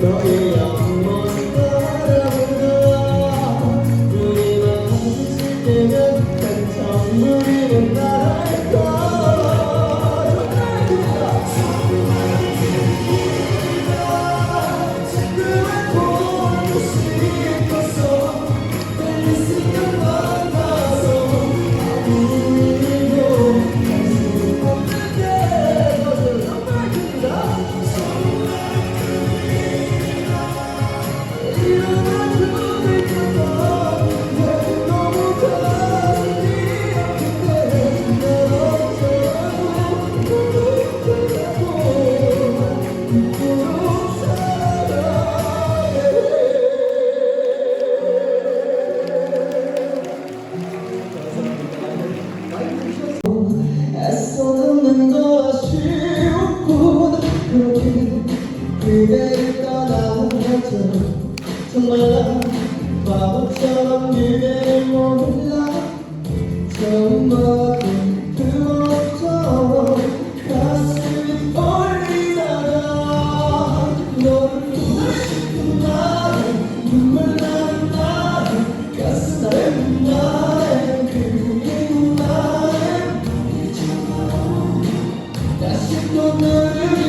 너의 그대를 떠나면서 정말 난 바보처럼 그대를 몰라. 처음 봤던 그 모습처럼 가슴이 떨리다가 너를 보고 싶은 날에 눈물 나는 날에 가슴 아픈 날에 그리운 날에 다시 또 너를